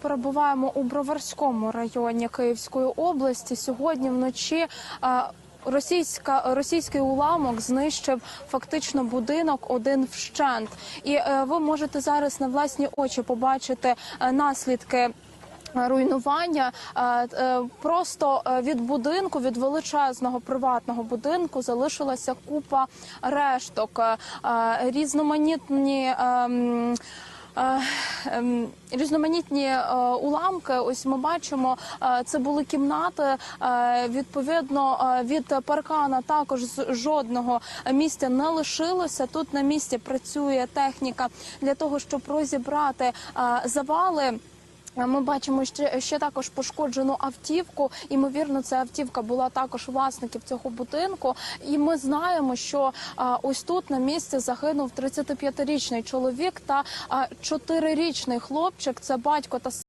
перебуваємо у Броварському районі Київської області. Сьогодні вночі. е, Російська російський уламок знищив фактично будинок один вщент, і е, ви можете зараз на власні очі побачити е, наслідки. Руйнування просто від будинку, від величезного приватного будинку, залишилася купа решток, різноманітні. Ем, Різноманітні е, уламки. Ось ми бачимо, е, це були кімнати. Е, відповідно, від паркана також жодного місця не лишилося. Тут на місці працює техніка для того, щоб розібрати завали. Е, Ми бачимо ще, ще також пошкоджену автівку. Імовірно, ця автівка була також власників цього будинку. І ми знаємо, що а, ось тут на місці загинув 35-річний чоловік та а, 4-річний хлопчик. Це батько та